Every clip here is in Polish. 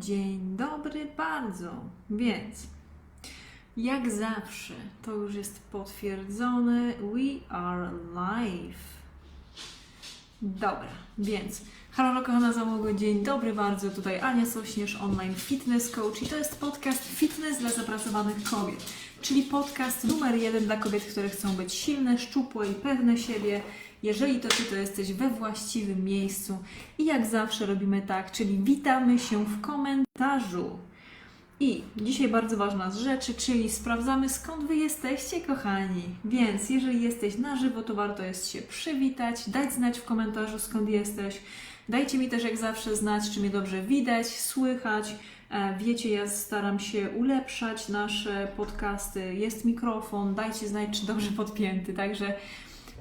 dzień dobry bardzo. Więc, jak zawsze, to już jest potwierdzone. We are live. Dobra, więc halo kochana załogo, dzień dobry bardzo. Tutaj Ania Sośnierz, online fitness coach i to jest podcast Fitness dla zapracowanych kobiet, czyli podcast numer jeden dla kobiet, które chcą być silne, szczupłe i pewne siebie. Jeżeli to Ty, to jesteś we właściwym miejscu i jak zawsze robimy tak, czyli witamy się w komentarzu. I dzisiaj bardzo ważna z rzeczy, czyli sprawdzamy skąd Wy jesteście, kochani. Więc jeżeli jesteś na żywo, to warto jest się przywitać, dać znać w komentarzu skąd jesteś. Dajcie mi też jak zawsze znać, czy mnie dobrze widać, słychać. E, Wiecie, ja staram się ulepszać nasze podcasty. Jest mikrofon, dajcie znać, czy dobrze podpięty. Także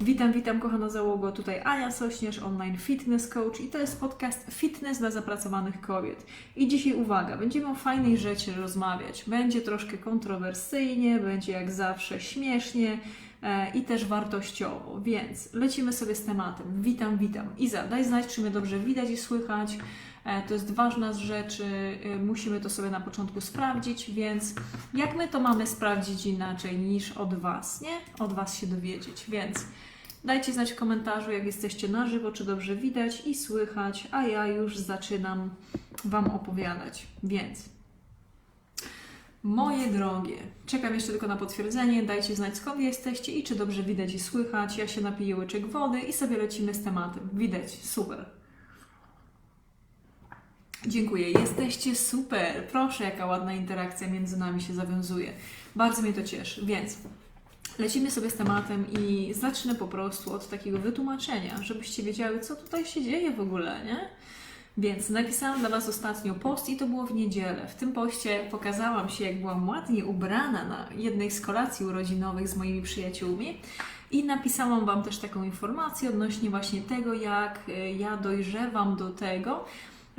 witam, witam, kochana załogo. Tutaj Ania Sośnierz, online fitness coach i to jest podcast Fitness dla zapracowanych kobiet. I dzisiaj uwaga, będziemy o fajnej rzeczy rozmawiać. Będzie troszkę kontrowersyjnie, będzie jak zawsze śmiesznie e, i też wartościowo, więc lecimy sobie z tematem. Witam, witam. Iza, daj znać, czy mnie dobrze widać i słychać. E, To jest ważna z rzeczy, e, musimy to sobie na początku sprawdzić, więc jak my to mamy sprawdzić inaczej niż od Was, nie? Od Was się dowiedzieć, więc dajcie znać w komentarzu, jak jesteście na żywo, czy dobrze widać i słychać, a ja już zaczynam Wam opowiadać, więc Moje drogie, czekam jeszcze tylko na potwierdzenie. Dajcie znać skąd jesteście i czy dobrze widać i słychać. Ja się napiję łyczek wody i sobie lecimy z tematem. Widać, super. Dziękuję, jesteście super. Proszę, jaka ładna interakcja między nami się zawiązuje. Bardzo mnie to cieszy. Więc lecimy sobie z tematem i zacznę po prostu od takiego wytłumaczenia, żebyście wiedziały, co tutaj się dzieje w ogóle, nie? Więc napisałam dla Was ostatnio post i to było w niedzielę. W tym poście pokazałam się, jak byłam ładnie ubrana na jednej z kolacji urodzinowych z moimi przyjaciółmi. I napisałam Wam też taką informację odnośnie właśnie tego, jak y, ja dojrzewam do tego,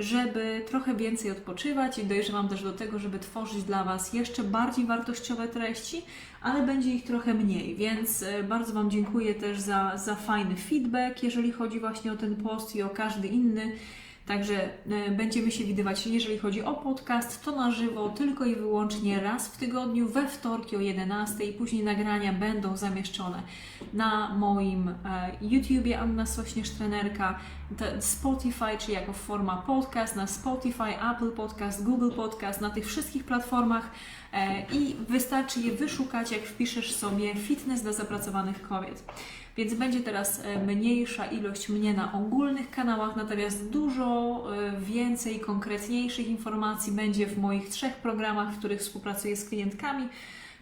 żeby trochę więcej odpoczywać i dojrzewam też do tego, żeby tworzyć dla Was jeszcze bardziej wartościowe treści, ale będzie ich trochę mniej, więc y, bardzo Wam dziękuję też za, za fajny feedback, jeżeli chodzi właśnie o ten post i o każdy inny. Także e, będziemy się widywać, jeżeli chodzi o podcast, to na żywo tylko i wyłącznie raz w tygodniu, we wtorki o 11 i później nagrania będą zamieszczone na moim e, YouTubie Anna Sośnierz Trenerka, Spotify, czy jako forma podcast, na Spotify, Apple Podcast, Google Podcast, na tych wszystkich platformach e, i wystarczy je wyszukać, jak wpiszesz sobie fitness dla zapracowanych kobiet. Więc będzie teraz e, mniejsza ilość mnie na ogólnych kanałach, natomiast dużo e, więcej konkretniejszych informacji będzie w moich trzech programach, w których współpracuję z klientkami,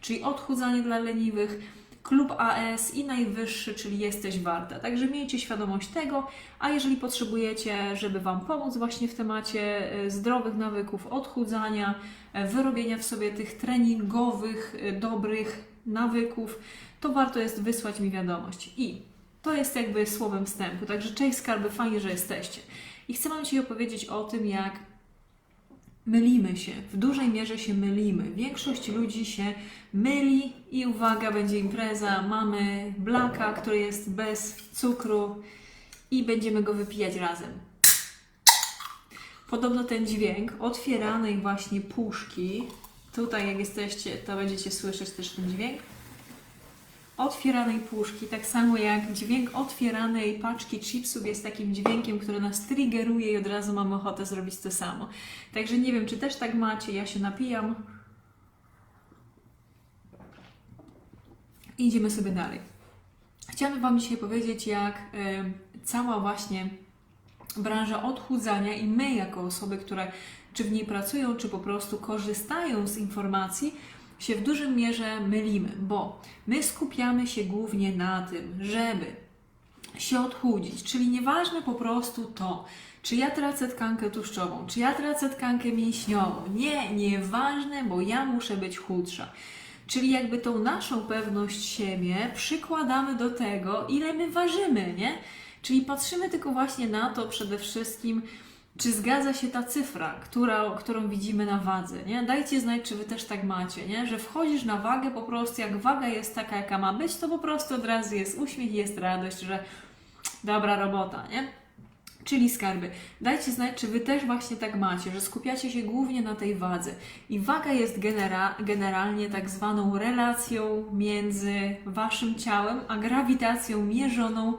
czyli odchudzanie dla leniwych, klub AS i najwyższy, czyli jesteś warta. Także miejcie świadomość tego, a jeżeli potrzebujecie, żeby Wam pomóc właśnie w temacie e, zdrowych nawyków, odchudzania, wyrobienia w sobie tych treningowych, dobrych nawyków, to warto jest wysłać mi wiadomość. I to jest jakby słowem wstępu. Także cześć skarby, fajnie, że jesteście. I chcę Wam dzisiaj opowiedzieć o tym, jak mylimy się. W dużej mierze się mylimy. Większość ludzi się myli i uwaga, będzie impreza. Mamy blaka, który jest bez cukru i będziemy go wypijać razem. Podobno ten dźwięk otwieranej właśnie puszki, tutaj jak jesteście, to będziecie słyszeć też ten dźwięk otwieranej puszki, tak samo jak dźwięk otwieranej paczki chipsów jest takim dźwiękiem, który nas triggeruje i od razu mamy ochotę zrobić to samo. Także nie wiem, czy też tak macie, ja się napijam. Idziemy sobie dalej. Chciałabym Wam dzisiaj powiedzieć, jak cała właśnie branża odchudzania i my, jako osoby, które czy w niej pracują, czy po prostu korzystają z informacji, się w dużym mierze mylimy, bo my skupiamy się głównie na tym, żeby się odchudzić, czyli nieważne po prostu to, czy ja tracę tkankę tłuszczową, czy ja tracę tkankę mięśniową. Nie, nieważne, bo ja muszę być chudsza. Czyli jakby tą naszą pewność siebie przykładamy do tego, ile my ważymy, nie? Czyli patrzymy tylko właśnie na to przede wszystkim, czy zgadza się ta cyfra, która, którą widzimy na wadze, nie? Dajcie znać, czy Wy też tak macie, nie? Że wchodzisz na wagę po prostu, jak waga jest taka, jaka ma być, to po prostu od razu jest uśmiech, jest radość, że dobra robota, nie? Czyli skarby. Dajcie znać, czy Wy też właśnie tak macie, że skupiacie się głównie na tej wadze. I waga jest genera generalnie tak zwaną relacją między Waszym ciałem, a grawitacją mierzoną,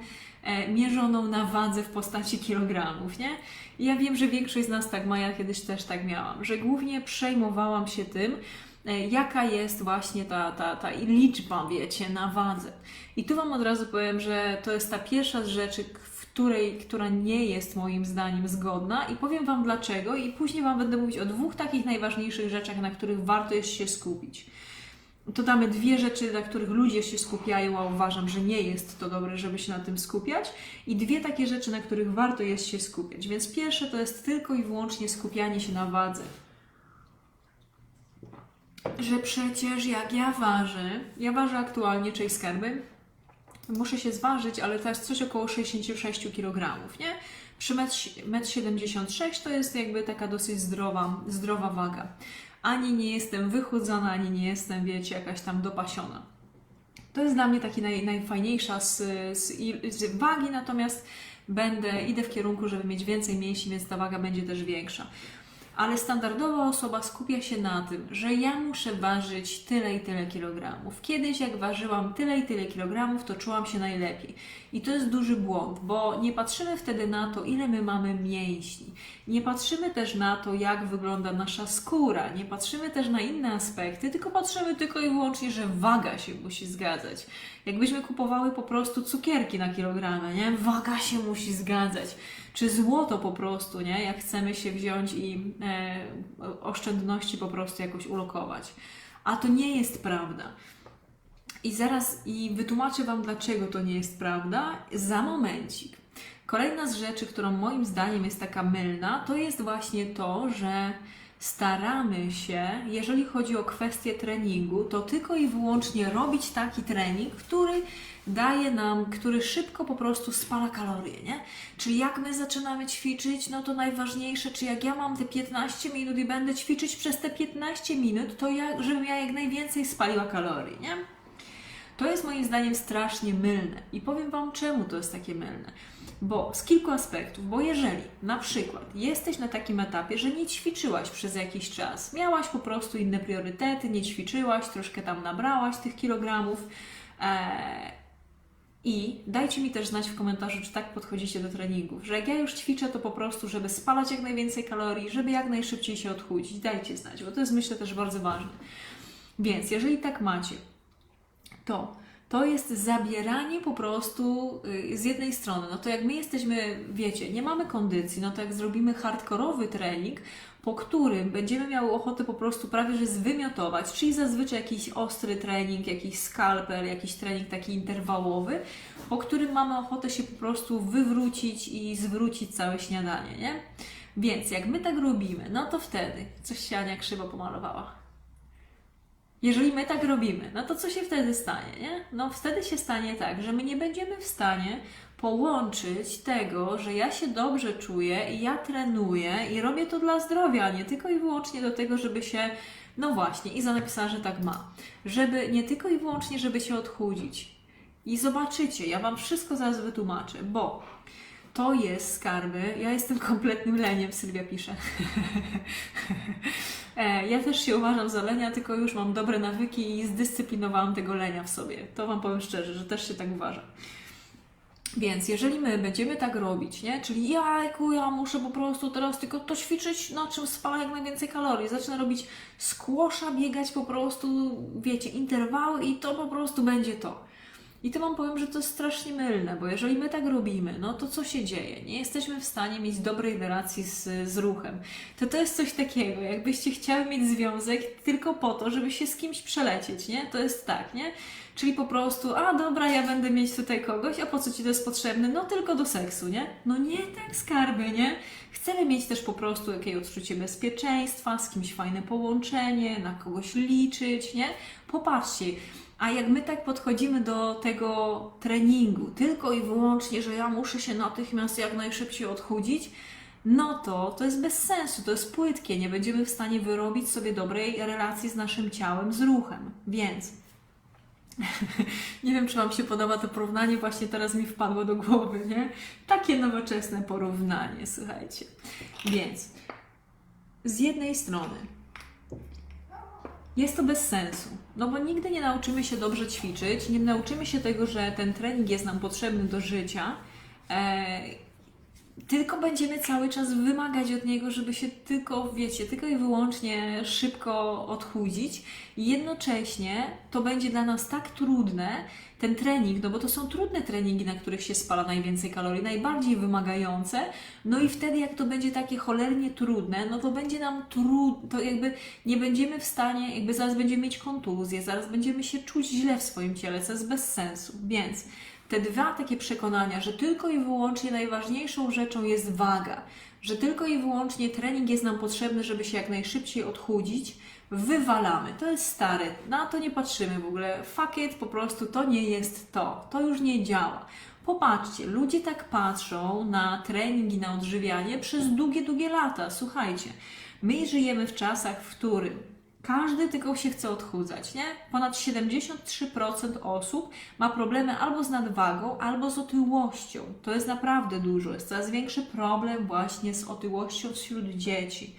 mierzoną na wadze w postaci kilogramów, nie? I ja wiem, że większość z nas tak ma, ja kiedyś też tak miałam, że głównie przejmowałam się tym, e, jaka jest właśnie ta, ta, ta liczba, wiecie, na wadze. I tu Wam od razu powiem, że to jest ta pierwsza z rzeczy, której, która nie jest moim zdaniem zgodna i powiem Wam dlaczego i później Wam będę mówić o dwóch takich najważniejszych rzeczach, na których warto jest się skupić. To damy dwie rzeczy, na których ludzie się skupiają, a uważam, że nie jest to dobre, żeby się na tym skupiać, i dwie takie rzeczy, na których warto jest się skupiać. Więc pierwsze to jest tylko i wyłącznie skupianie się na wadze że przecież jak ja ważę, ja ważę aktualnie czyjś skarby, muszę się zważyć, ale to jest coś około 66 kg, nie? Przy 1,76 m to jest jakby taka dosyć zdrowa, zdrowa waga. Ani nie jestem wychudzona, ani nie jestem, wiecie, jakaś tam dopasiona. To jest dla mnie taki naj, najfajniejsza z, z, z wagi, natomiast będę, idę w kierunku, żeby mieć więcej mięśni, więc ta waga będzie też większa ale standardowa osoba skupia się na tym, że ja muszę ważyć tyle i tyle kilogramów. Kiedyś, jak ważyłam tyle i tyle kilogramów, to czułam się najlepiej. I to jest duży błąd, bo nie patrzymy wtedy na to, ile my mamy mięśni. Nie patrzymy też na to, jak wygląda nasza skóra. Nie patrzymy też na inne aspekty, tylko patrzymy tylko i wyłącznie, że waga się musi zgadzać. Jakbyśmy kupowały po prostu cukierki na kilogramy, nie? Waga się musi zgadzać czy złoto po prostu, nie? Jak chcemy się wziąć i e, oszczędności po prostu jakoś ulokować. A to nie jest prawda. I zaraz i wytłumaczę Wam, dlaczego to nie jest prawda za momencik. Kolejna z rzeczy, którą moim zdaniem jest taka mylna, to jest właśnie to, że staramy się, jeżeli chodzi o kwestię treningu, to tylko i wyłącznie robić taki trening, który daje nam, który szybko po prostu spala kalorie, nie? Czyli jak my zaczynamy ćwiczyć, no to najważniejsze, czy jak ja mam te 15 minut i będę ćwiczyć przez te 15 minut, to ja, żebym ja jak najwięcej spaliła kalorii, nie? To jest moim zdaniem strasznie mylne i powiem Wam, czemu to jest takie mylne. Bo z kilku aspektów, bo jeżeli na przykład jesteś na takim etapie, że nie ćwiczyłaś przez jakiś czas, miałaś po prostu inne priorytety, nie ćwiczyłaś, troszkę tam nabrałaś tych kilogramów, e, i dajcie mi też znać w komentarzu, czy tak podchodzicie do treningów, że jak ja już ćwiczę, to po prostu, żeby spalać jak najwięcej kalorii, żeby jak najszybciej się odchudzić. Dajcie znać, bo to jest myślę też bardzo ważne. Więc jeżeli tak macie, to to jest zabieranie po prostu y, z jednej strony, no to jak my jesteśmy, wiecie, nie mamy kondycji, no to jak zrobimy hardkorowy trening, po którym będziemy miały ochotę po prostu prawie że zwymiotować, czyli zazwyczaj jakiś ostry trening, jakiś skalpel, jakiś trening taki interwałowy, po którym mamy ochotę się po prostu wywrócić i zwrócić całe śniadanie, nie? Więc jak my tak robimy, no to wtedy coś się Ania krzywo pomalowała. Jeżeli my tak robimy, no to co się wtedy stanie, nie? No wtedy się stanie tak, że my nie będziemy w stanie połączyć tego, że ja się dobrze czuję i ja trenuję i robię to dla zdrowia, nie tylko i wyłącznie do tego, żeby się, no właśnie, Iza napisała, że tak ma, żeby nie tylko i wyłącznie, żeby się odchudzić. I zobaczycie, ja Wam wszystko zaraz wytłumaczę, bo to jest skarby. Ja jestem kompletnym leniem, Sylwia pisze. E, ja też się uważam za lenia, tylko już mam dobre nawyki i zdyscyplinowałam tego lenia w sobie. To Wam powiem szczerze, że też się tak uważam. Więc jeżeli my będziemy tak robić, nie? Czyli jajku, ja muszę po prostu teraz tylko to ćwiczyć, na czym spala jak najwięcej kalorii. Zacznę robić skłosza, biegać po prostu, wiecie, interwały i to po prostu będzie to. I to Wam powiem, że to jest strasznie mylne, bo jeżeli my tak robimy, no to co się dzieje? Nie jesteśmy w stanie mieć dobrej relacji z, z ruchem. To to jest coś takiego, jakbyście chciały mieć związek tylko po to, żeby się z kimś przelecieć, nie? To jest tak, nie? Czyli po prostu, a dobra, ja będę mieć tutaj kogoś, a po co Ci to jest potrzebne? No tylko do seksu, nie? No nie tak, skarby, nie? Chcemy mieć też po prostu jakieś odczucie bezpieczeństwa, z kimś fajne połączenie, na kogoś liczyć, nie? Popatrzcie, a jak my tak podchodzimy do tego treningu, tylko i wyłącznie, że ja muszę się natychmiast jak najszybciej odchudzić, no to to jest bez sensu, to jest płytkie, nie będziemy w stanie wyrobić sobie dobrej relacji z naszym ciałem, z ruchem. Więc Nie wiem, czy Wam się podoba to porównanie, właśnie teraz mi wpadło do głowy, nie? Takie nowoczesne porównanie, słuchajcie. Więc z jednej strony jest to bez sensu, no bo nigdy nie nauczymy się dobrze ćwiczyć, nie nauczymy się tego, że ten trening jest nam potrzebny do życia. Tylko będziemy cały czas wymagać od niego, żeby się tylko, wiecie, tylko i wyłącznie szybko odchudzić. Jednocześnie to będzie dla nas tak trudne, ten trening, no bo to są trudne treningi, na których się spala najwięcej kalorii, najbardziej wymagające. No i wtedy, jak to będzie takie cholernie trudne, no to będzie nam trudno, to jakby nie będziemy w stanie, jakby zaraz będziemy mieć kontuzję, zaraz będziemy się czuć źle w swoim ciele, co jest bez sensu. Więc te dwa takie przekonania, że tylko i wyłącznie najważniejszą rzeczą jest waga, że tylko i wyłącznie trening jest nam potrzebny, żeby się jak najszybciej odchudzić, wywalamy. To jest stare, na to nie patrzymy w ogóle. Fuck it, po prostu to nie jest to. To już nie działa. Popatrzcie, ludzie tak patrzą na trening i na odżywianie przez długie, długie lata. Słuchajcie, my żyjemy w czasach, w którym każdy tylko się chce odchudzać, nie? Ponad 73% osób ma problemy albo z nadwagą, albo z otyłością. To jest naprawdę dużo. Jest coraz większy problem właśnie z otyłością wśród dzieci.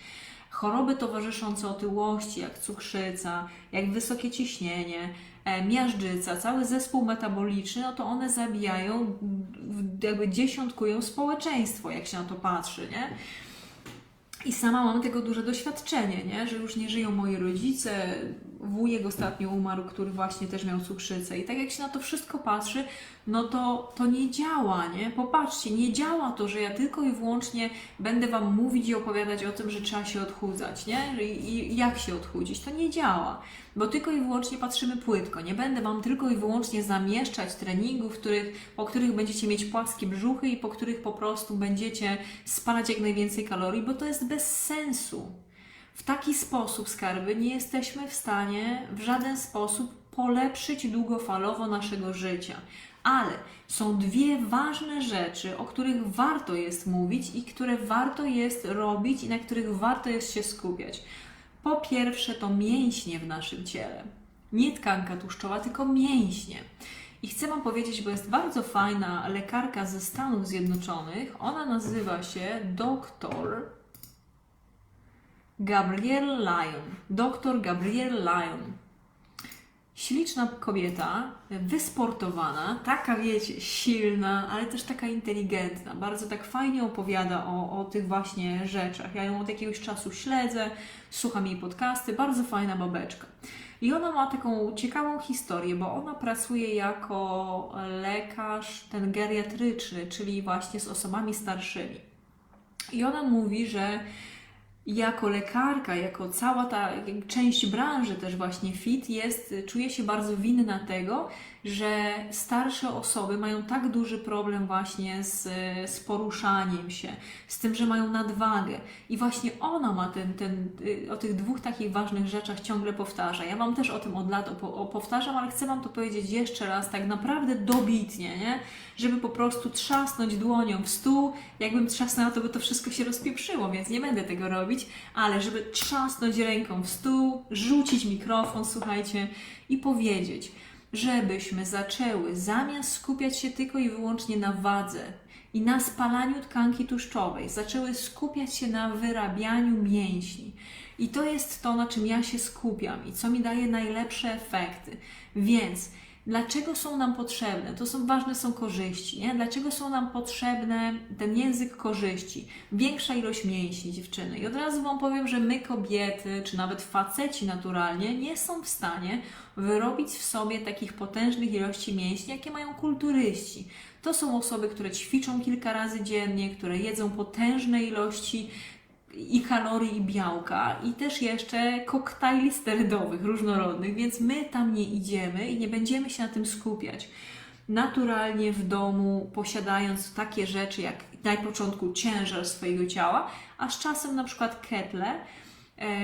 Choroby towarzyszące otyłości, jak cukrzyca, jak wysokie ciśnienie, e, miażdżyca, cały zespół metaboliczny, no to one zabijają, jakby dziesiątkują społeczeństwo, jak się na to patrzy, nie? I sama mam tego duże doświadczenie, nie? że już nie żyją moi rodzice, wujek ostatnio umarł, który właśnie też miał cukrzycę. I tak jak się na to wszystko patrzy, no to to nie działa, nie? Popatrzcie, nie działa to, że ja tylko i wyłącznie będę Wam mówić i opowiadać o tym, że trzeba się odchudzać, nie? I, i jak się odchudzić. To nie działa, bo tylko i wyłącznie patrzymy płytko. Nie będę Wam tylko i wyłącznie zamieszczać treningów, których, po których będziecie mieć płaskie brzuchy i po których po prostu będziecie spalać jak najwięcej kalorii, bo to jest bez sensu. W taki sposób, skarby, nie jesteśmy w stanie w żaden sposób polepszyć długofalowo naszego życia. Ale są dwie ważne rzeczy, o których warto jest mówić i które warto jest robić i na których warto jest się skupiać. Po pierwsze, to mięśnie w naszym ciele. Nie tkanka tłuszczowa, tylko mięśnie. I chcę Wam powiedzieć, bo jest bardzo fajna lekarka ze Stanów Zjednoczonych. Ona nazywa się doktor Gabrielle Lyon. Doktor Gabrielle Lyon. Śliczna kobieta, wysportowana, taka wiecie, silna, ale też taka inteligentna. Bardzo tak fajnie opowiada o, o tych właśnie rzeczach. Ja ją od jakiegoś czasu śledzę, słucham jej podcasty, bardzo fajna babeczka. I ona ma taką ciekawą historię, bo ona pracuje jako lekarz ten geriatryczny, czyli właśnie z osobami starszymi. I ona mówi, że jako lekarka, jako cała ta część branży też właśnie fit jest, czuje się bardzo winna tego, że starsze osoby mają tak duży problem właśnie z, z poruszaniem się, z tym, że mają nadwagę. I właśnie ona ma ten, ten, o tych dwóch takich ważnych rzeczach ciągle powtarza. Ja Wam też o tym od lat powtarzam, ale chcę Wam to powiedzieć jeszcze raz, tak naprawdę dobitnie, nie? Żeby po prostu trzasnąć dłonią w stół. Jakbym trzasnęła, to by to wszystko się rozpieprzyło, więc nie będę tego robić, ale żeby trzasnąć ręką w stół, rzucić mikrofon, słuchajcie, i powiedzieć – żebyśmy zaczęły zamiast skupiać się tylko i wyłącznie na wadze i na spalaniu tkanki tłuszczowej, zaczęły skupiać się na wyrabianiu mięśni. I to jest to, na czym ja się skupiam i co mi daje najlepsze efekty. Więc Dlaczego są nam potrzebne? To są ważne są korzyści. Nie? Dlaczego są nam potrzebne ten język korzyści? Większa ilość mięśni dziewczyny. I od razu Wam powiem, że my kobiety, czy nawet faceci naturalnie, nie są w stanie wyrobić w sobie takich potężnych ilości mięśni, jakie mają kulturyści. To są osoby, które ćwiczą kilka razy dziennie, które jedzą potężne ilości i kalorii, i białka, i też jeszcze koktajli sterydowych, różnorodnych, więc my tam nie idziemy i nie będziemy się na tym skupiać. Naturalnie w domu, posiadając takie rzeczy jak na początku ciężar swojego ciała, a z czasem na przykład ketle,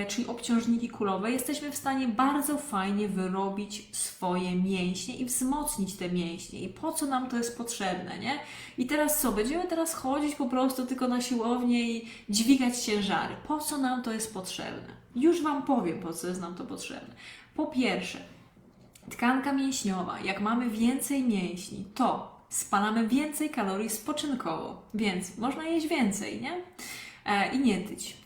czyli obciążniki kulowe, jesteśmy w stanie bardzo fajnie wyrobić swoje mięśnie i wzmocnić te mięśnie. I po co nam to jest potrzebne, nie? I teraz co? Będziemy teraz chodzić po prostu tylko na siłownię i dźwigać ciężary. Po co nam to jest potrzebne? Już Wam powiem, po co jest nam to potrzebne. Po pierwsze, Tkanka mięśniowa, jak mamy więcej mięśni, to spalamy więcej kalorii spoczynkowo, więc można jeść więcej, nie? E, I nie tyć.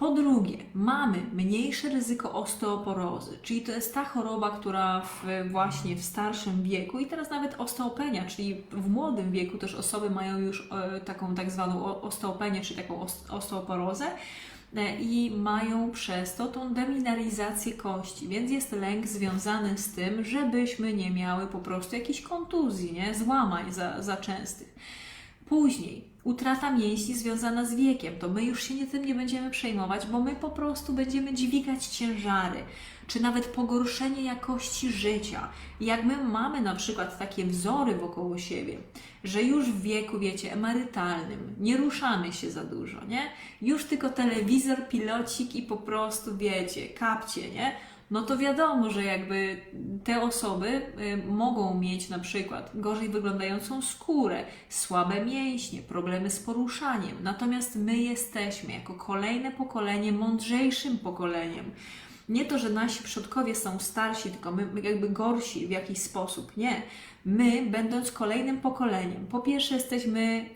Po drugie, mamy mniejsze ryzyko osteoporozy, czyli to jest ta choroba, która w, właśnie w starszym wieku i teraz nawet osteopenia, czyli w młodym wieku też osoby mają już e, taką tak zwaną osteopenię, czy taką os- osteoporozę e, i mają przez to tą demineralizację kości, więc jest lęk związany z tym, żebyśmy nie miały po prostu jakichś kontuzji, nie? złamań za, za częstych. Później utrata mięśni związana z wiekiem, to my już się tym nie będziemy przejmować, bo my po prostu będziemy dźwigać ciężary, czy nawet pogorszenie jakości życia. Jak my mamy na przykład takie wzory wokoło siebie, że już w wieku, wiecie, emerytalnym nie ruszamy się za dużo, nie? Już tylko telewizor, pilocik i po prostu, wiecie, kapcie, nie? No to wiadomo, że jakby te osoby y, mogą mieć na przykład gorzej wyglądającą skórę, słabe mięśnie, problemy z poruszaniem. Natomiast my jesteśmy jako kolejne pokolenie mądrzejszym pokoleniem. Nie to, że nasi przodkowie są starsi, tylko my jakby gorsi w jakiś sposób. Nie. My, będąc kolejnym pokoleniem, po pierwsze jesteśmy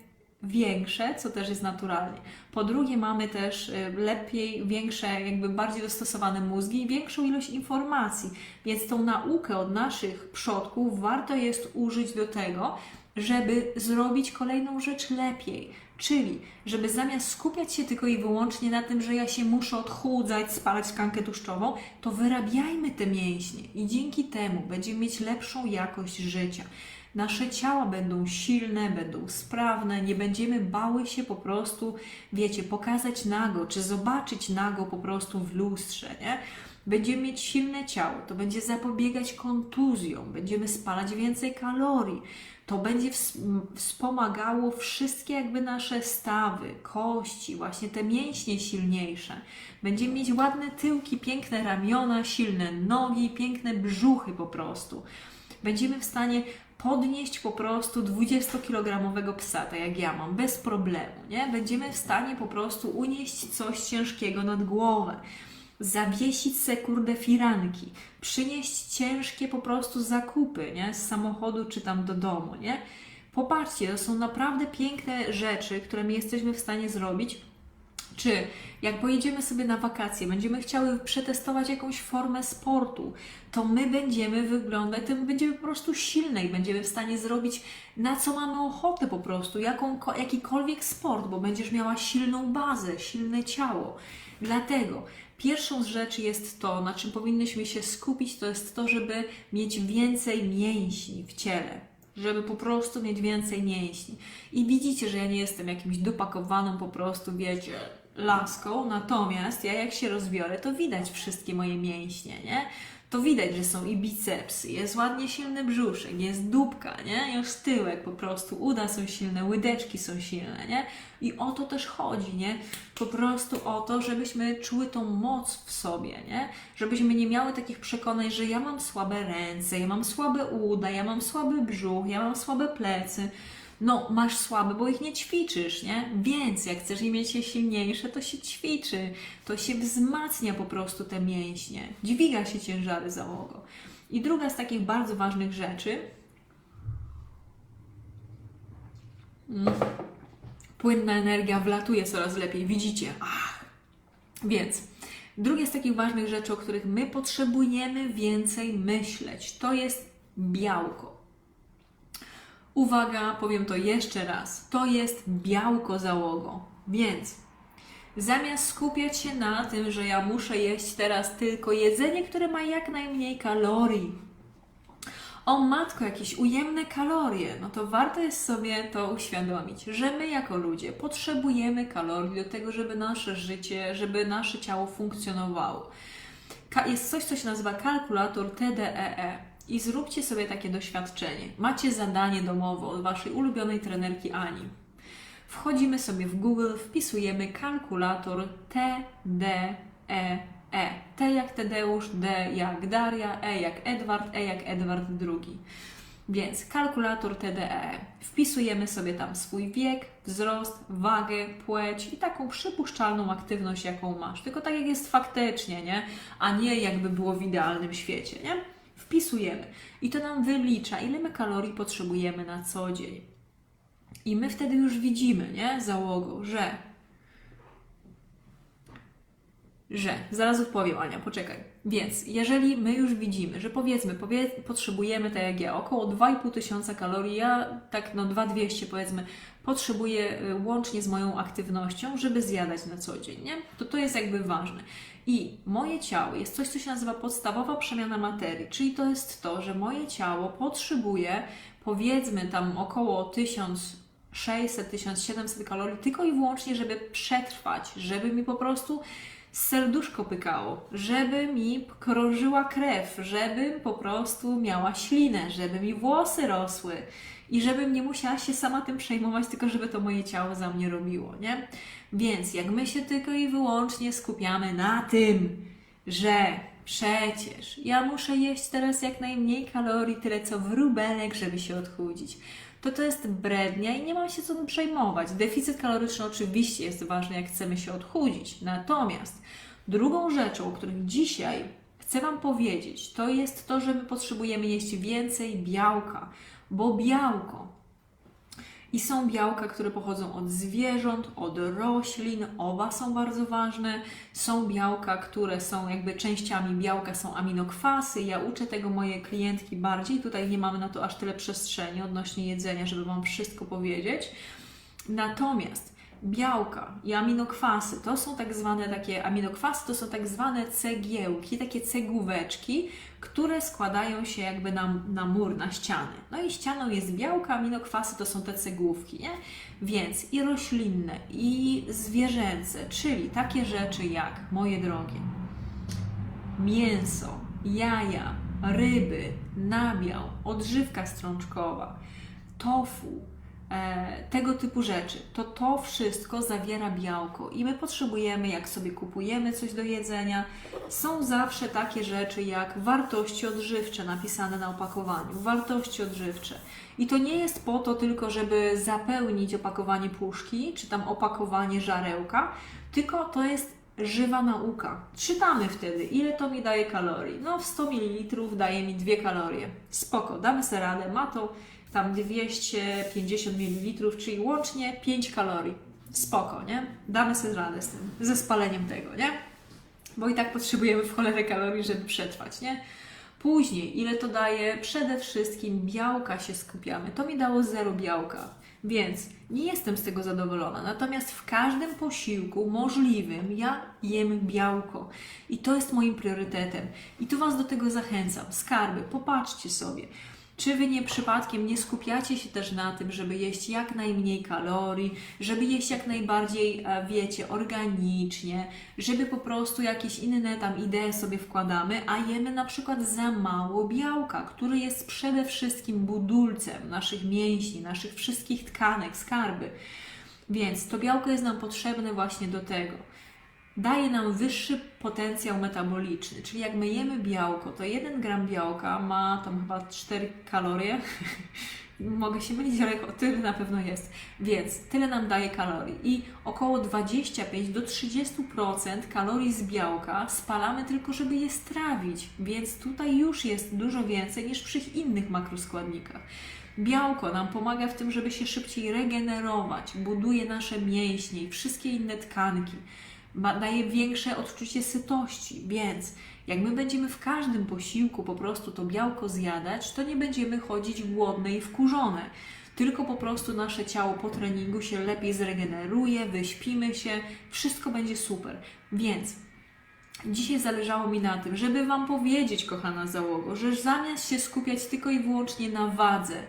większe, co też jest naturalnie. Po drugie, mamy też y, lepiej, większe, jakby bardziej dostosowane mózgi i większą ilość informacji. Więc tą naukę od naszych przodków warto jest użyć do tego, żeby zrobić kolejną rzecz lepiej. Czyli, żeby zamiast skupiać się tylko i wyłącznie na tym, że ja się muszę odchudzać, spalać tkankę tłuszczową, to wyrabiajmy te mięśnie i dzięki temu będziemy mieć lepszą jakość życia. Nasze ciała będą silne, będą sprawne, nie będziemy bały się po prostu, wiecie, pokazać nago, czy zobaczyć nago po prostu w lustrze, nie? Będziemy mieć silne ciało, to będzie zapobiegać kontuzjom, będziemy spalać więcej kalorii. To będzie wspomagało wszystkie jakby nasze stawy, kości, właśnie te mięśnie silniejsze. Będziemy mieć ładne tyłki, piękne ramiona, silne nogi, piękne brzuchy po prostu. Będziemy w stanie podnieść po prostu 20-kilogramowego psa, tak jak ja mam, bez problemu, nie? Będziemy w stanie po prostu unieść coś ciężkiego nad głowę, zawiesić se kurde firanki, przynieść ciężkie po prostu zakupy, nie? Z samochodu czy tam do domu, nie? Popatrzcie, to są naprawdę piękne rzeczy, które my jesteśmy w stanie zrobić, czy jak pojedziemy sobie na wakacje, będziemy chciały przetestować jakąś formę sportu, to my będziemy wyglądać, to my będziemy po prostu silne i będziemy w stanie zrobić na co mamy ochotę po prostu, jaką, jakikolwiek sport, bo będziesz miała silną bazę, silne ciało. Dlatego pierwszą z rzeczy jest to, na czym powinnyśmy się skupić, to jest to, żeby mieć więcej mięśni w ciele żeby po prostu mieć więcej mięśni. I widzicie, że ja nie jestem jakimś dopakowaną po prostu, wiecie, laską, natomiast ja jak się rozbiorę, to widać wszystkie moje mięśnie, nie? To widać, że są i bicepsy, jest ładnie silny brzuszek, jest dupka, nie? Już tyłek po prostu, uda są silne, łydeczki są silne, nie? I o to też chodzi, nie? Po prostu o to, żebyśmy czuły tą moc w sobie, nie? Żebyśmy nie miały takich przekonań, że ja mam słabe ręce, ja mam słabe uda, ja mam słaby brzuch, ja mam słabe plecy. No, masz słabe, bo ich nie ćwiczysz, nie? Więc jak chcesz mieć je silniejsze, to się ćwiczy, to się wzmacnia po prostu te mięśnie, dźwiga się ciężary załogo. I druga z takich bardzo ważnych rzeczy, mm, płynna energia wlatuje coraz lepiej, widzicie? Ach. Więc drugie z takich ważnych rzeczy, o których my potrzebujemy więcej myśleć, to jest białko. Uwaga, powiem to jeszcze raz. To jest białko załogo. Więc zamiast skupiać się na tym, że ja muszę jeść teraz tylko jedzenie, które ma jak najmniej kalorii. O matko, jakieś ujemne kalorie, no to warto jest sobie to uświadomić, że my jako ludzie potrzebujemy kalorii do tego, żeby nasze życie, żeby nasze ciało funkcjonowało. Jest coś, co się nazywa kalkulator TDEE. I zróbcie sobie takie doświadczenie. Macie zadanie domowe od waszej ulubionej trenerki Ani. Wchodzimy sobie w Google, wpisujemy kalkulator TDEE. T jak Tadeusz, D jak Daria, E jak Edward, E jak Edward II. Więc kalkulator TDEE. Wpisujemy sobie tam swój wiek, wzrost, wagę, płeć i taką przypuszczalną aktywność, jaką masz. Tylko tak jak jest faktycznie, nie? A nie jakby było w idealnym świecie, nie? Wpisujemy i to nam wylicza, ile my kalorii potrzebujemy na co dzień. I my wtedy już widzimy, nie, załogą, że że, zaraz odpowiem Ania, poczekaj. Więc jeżeli my już widzimy, że powiedzmy, powie, potrzebujemy, tak jak ja, około 2,5 tysiąca kalorii, ja tak no 2,200 powiedzmy, potrzebuję y, łącznie z moją aktywnością, żeby zjadać na co dzień, nie? To to jest jakby ważne. I moje ciało jest coś, co się nazywa podstawowa przemiana materii, czyli to jest to, że moje ciało potrzebuje powiedzmy tam około 1600-1700 kalorii tylko i wyłącznie, żeby przetrwać, żeby mi po prostu serduszko pykało, żeby mi krążyła krew, żebym po prostu miała ślinę, żeby mi włosy rosły i żebym nie musiała się sama tym przejmować, tylko żeby to moje ciało za mnie robiło, nie? Więc jak my się tylko i wyłącznie skupiamy na tym, że przecież ja muszę jeść teraz jak najmniej kalorii, tyle co wróbelek, żeby się odchudzić, to to jest brednia i nie mam się co tym przejmować. Deficyt kaloryczny oczywiście jest ważny, jak chcemy się odchudzić. Natomiast drugą rzeczą, o której dzisiaj chcę Wam powiedzieć, to jest to, że my potrzebujemy jeść więcej białka, bo białko i są białka, które pochodzą od zwierząt, od roślin, oba są bardzo ważne. Są białka, które są jakby częściami białka, są aminokwasy. Ja uczę tego moje klientki bardziej. Tutaj nie mamy na to aż tyle przestrzeni odnośnie jedzenia, żeby Wam wszystko powiedzieć. Natomiast białka i aminokwasy to są tak zwane takie aminokwasy, to są tak zwane cegiełki, takie cegóweczki, które składają się jakby na, na mur, na ściany. No i ścianą jest białka, aminokwasy to są te cegłówki, nie? Więc i roślinne, i zwierzęce, czyli takie rzeczy jak, moje drogie, mięso, jaja, ryby, nabiał, odżywka strączkowa, tofu, tego typu rzeczy, to to wszystko zawiera białko i my potrzebujemy, jak sobie kupujemy coś do jedzenia, są zawsze takie rzeczy jak wartości odżywcze napisane na opakowaniu, wartości odżywcze. I to nie jest po to tylko, żeby zapełnić opakowanie puszki, czy tam opakowanie żarełka, tylko to jest żywa nauka. Czytamy wtedy, ile to mi daje kalorii. No, w 100 ml daje mi 2 kalorie. Spoko, damy sobie radę. Ma to tam 250 ml, czyli łącznie 5 kalorii. Spoko, nie? Damy sobie radę z tym, ze spaleniem tego, nie? Bo i tak potrzebujemy w cholerę kalorii, żeby przetrwać, nie? Później, ile to daje? Przede wszystkim białka się skupiamy. To mi dało zero białka, więc nie jestem z tego zadowolona. Natomiast w każdym posiłku możliwym ja jem białko i to jest moim priorytetem. I tu Was do tego zachęcam. Skarby, popatrzcie sobie. Czy wy nie przypadkiem nie skupiacie się też na tym, żeby jeść jak najmniej kalorii, żeby jeść jak najbardziej, e, wiecie, organicznie, żeby po prostu jakieś inne tam idee sobie wkładamy, a jemy na przykład za mało białka, który jest przede wszystkim budulcem naszych mięśni, naszych wszystkich tkanek, skarby. Więc to białko jest nam potrzebne właśnie do tego daje nam wyższy potencjał metaboliczny. Czyli jak my jemy białko, to 1 gram białka ma tam chyba 4 kalorie. Mogę się mylić, ale tyle na pewno jest. Więc tyle nam daje kalorii. I około 25 do 30% kalorii z białka spalamy tylko, żeby je strawić. Więc tutaj już jest dużo więcej niż przy innych makroskładnikach. Białko nam pomaga w tym, żeby się szybciej regenerować, buduje nasze mięśnie i wszystkie inne tkanki ma, daje większe odczucie sytości, więc jak my będziemy w każdym posiłku po prostu to białko zjadać, to nie będziemy chodzić głodne i wkurzone. Tylko po prostu nasze ciało po treningu się lepiej zregeneruje, wyśpimy się, wszystko będzie super. Więc dzisiaj zależało mi na tym, żeby Wam powiedzieć, kochana załogo, że zamiast się skupiać tylko i wyłącznie na wadze,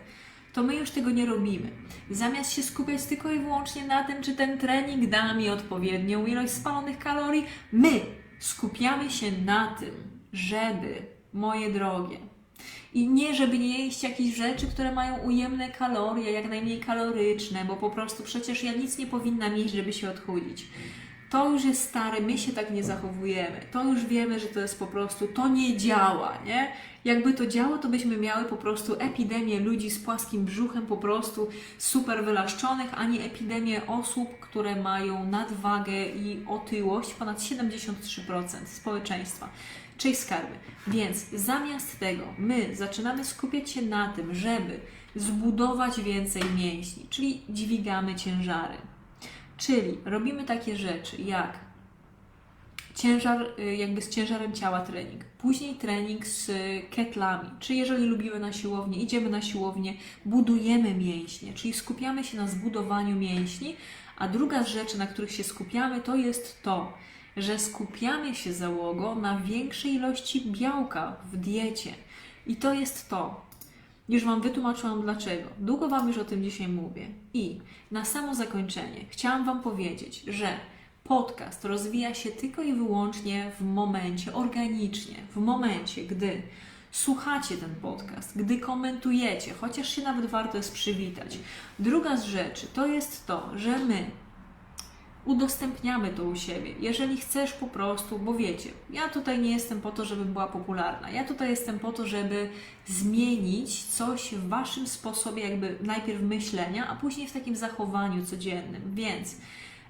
to my już tego nie robimy. Zamiast się skupiać tylko i wyłącznie na tym, czy ten trening da mi odpowiednią ilość spalonych kalorii, my skupiamy się na tym, żeby, moje drogie, i nie, żeby nie jeść jakichś rzeczy, które mają ujemne kalorie, jak najmniej kaloryczne, bo po prostu przecież ja nic nie powinnam jeść, żeby się odchudzić. To już jest stare, my się tak nie zachowujemy. To już wiemy, że to jest po prostu, to nie działa, nie? Jakby to działo, to byśmy miały po prostu epidemię ludzi z płaskim brzuchem, po prostu super wylaszczonych, a nie epidemię osób, które mają nadwagę i otyłość, ponad 73% społeczeństwa. Czyli skarby. Więc zamiast tego my zaczynamy skupiać się na tym, żeby zbudować więcej mięśni, czyli dźwigamy ciężary. Czyli robimy takie rzeczy jak ciężar, y, jakby z ciężarem ciała trening. Później trening z ketlami. Czy jeżeli lubimy na siłownię, idziemy na siłownię, budujemy mięśnie, czyli skupiamy się na zbudowaniu mięśni. A druga z rzeczy, na których się skupiamy, to jest to, że skupiamy się załogo na większej ilości białka w diecie. I to jest to. Już Wam wytłumaczyłam dlaczego. Długo Wam już o tym dzisiaj mówię. I na samo zakończenie chciałam Wam powiedzieć, że podcast rozwija się tylko i wyłącznie w momencie, organicznie, w momencie, gdy słuchacie ten podcast, gdy komentujecie, chociaż się nawet warto jest przywitać. Druga z rzeczy to jest to, że my udostępniamy to u siebie. Jeżeli chcesz po prostu, bo wiecie, ja tutaj nie jestem po to, żeby była popularna. Ja tutaj jestem po to, żeby zmienić coś w waszym sposobie, jakby najpierw myślenia, a później w takim zachowaniu codziennym. Więc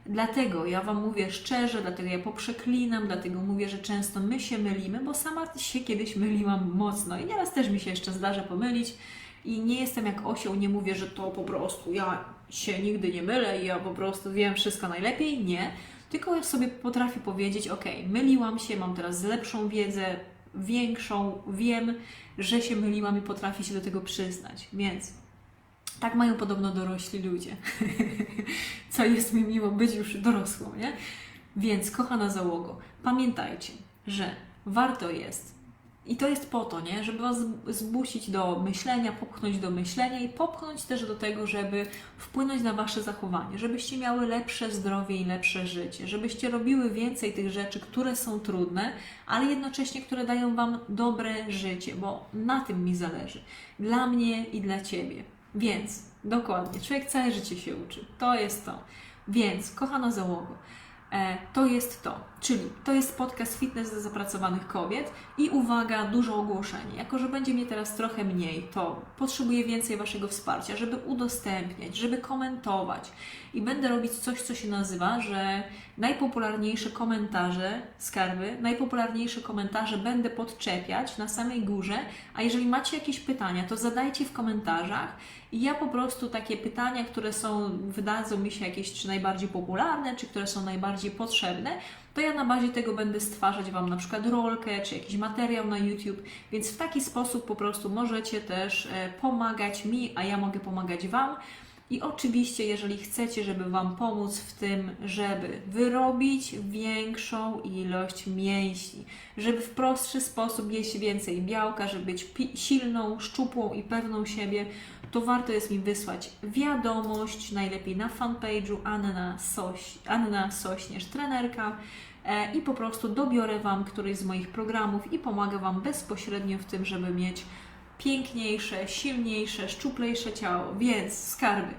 Dlatego ja Wam mówię szczerze, dlatego ja poprzeklinam, dlatego mówię, że często my się mylimy, bo sama się kiedyś myliłam mocno i nieraz też mi się jeszcze zdarza pomylić i nie jestem jak osioł, nie mówię, że to po prostu ja się nigdy nie mylę i ja po prostu wiem wszystko najlepiej. Nie, tylko ja sobie potrafię powiedzieć, ok, myliłam się, mam teraz lepszą wiedzę, większą, wiem, że się myliłam i potrafię się do tego przyznać, więc tak mają podobno dorośli ludzie. Co jest mi miło być już dorosłą, nie? Więc, kochana załogo, pamiętajcie, że warto jest i to jest po to, nie? żeby Was zmusić do myślenia, popchnąć do myślenia i popchnąć też do tego, żeby wpłynąć na Wasze zachowanie, żebyście miały lepsze zdrowie i lepsze życie, żebyście robiły więcej tych rzeczy, które są trudne, ale jednocześnie, które dają Wam dobre życie, bo na tym mi zależy. Dla mnie i dla Ciebie. Więc, dokładnie, człowiek całe życie się uczy. To jest to. Więc, kochana załogo, e, to jest to. Czyli to jest podcast Fitness dla zapracowanych kobiet i uwaga, dużo ogłoszeń. Jako, że będzie mnie teraz trochę mniej, to potrzebuję więcej Waszego wsparcia, żeby udostępniać, żeby komentować. I będę robić coś, co się nazywa, że najpopularniejsze komentarze, skarby, najpopularniejsze komentarze będę podczepiać na samej górze, a jeżeli macie jakieś pytania, to zadajcie w komentarzach i ja po prostu takie pytania, które są, wydadzą mi się jakieś czy najbardziej popularne, czy które są najbardziej potrzebne, to ja na bazie tego będę stwarzać Wam na przykład rolkę, czy jakiś materiał na YouTube, więc w taki sposób po prostu możecie też e, pomagać mi, a ja mogę pomagać Wam. I oczywiście, jeżeli chcecie, żeby Wam pomóc w tym, żeby wyrobić większą ilość mięśni, żeby w prostszy sposób jeść więcej białka, żeby być silną, szczupłą i pewną siebie, to warto jest mi wysłać wiadomość, najlepiej na fanpage'u Anna, Soś, Anna Sośnierz, trenerka e, i po prostu dobiorę Wam któryś z moich programów i pomagę Wam bezpośrednio w tym, żeby mieć piękniejsze, silniejsze, szczuplejsze ciało, więc skarby.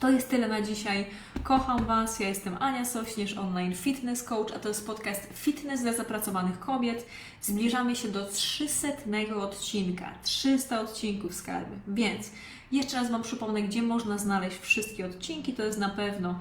To jest tyle na dzisiaj. Kocham Was. Ja jestem Ania Sośnierz, online fitness coach, a to jest podcast Fitness dla zapracowanych kobiet. Zbliżamy się do 300 odcinka. 300 odcinków skarby. Więc jeszcze raz Wam przypomnę, gdzie można znaleźć wszystkie odcinki. To jest na pewno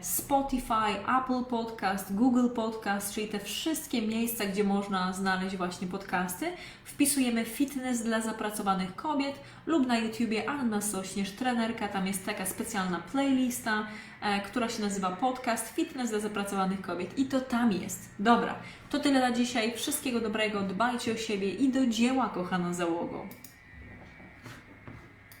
Spotify, Apple Podcast, Google Podcast, czyli te wszystkie miejsca, gdzie można znaleźć właśnie podcasty. Wpisujemy fitness dla zapracowanych kobiet lub na YouTubie Anna Sośnierz, trenerka. Tam jest taka specjalna playlista, e, która się nazywa podcast Fitness dla zapracowanych kobiet i to tam jest. Dobra, to tyle na dzisiaj. Wszystkiego dobrego, dbajcie o siebie i do dzieła, kochana załogo.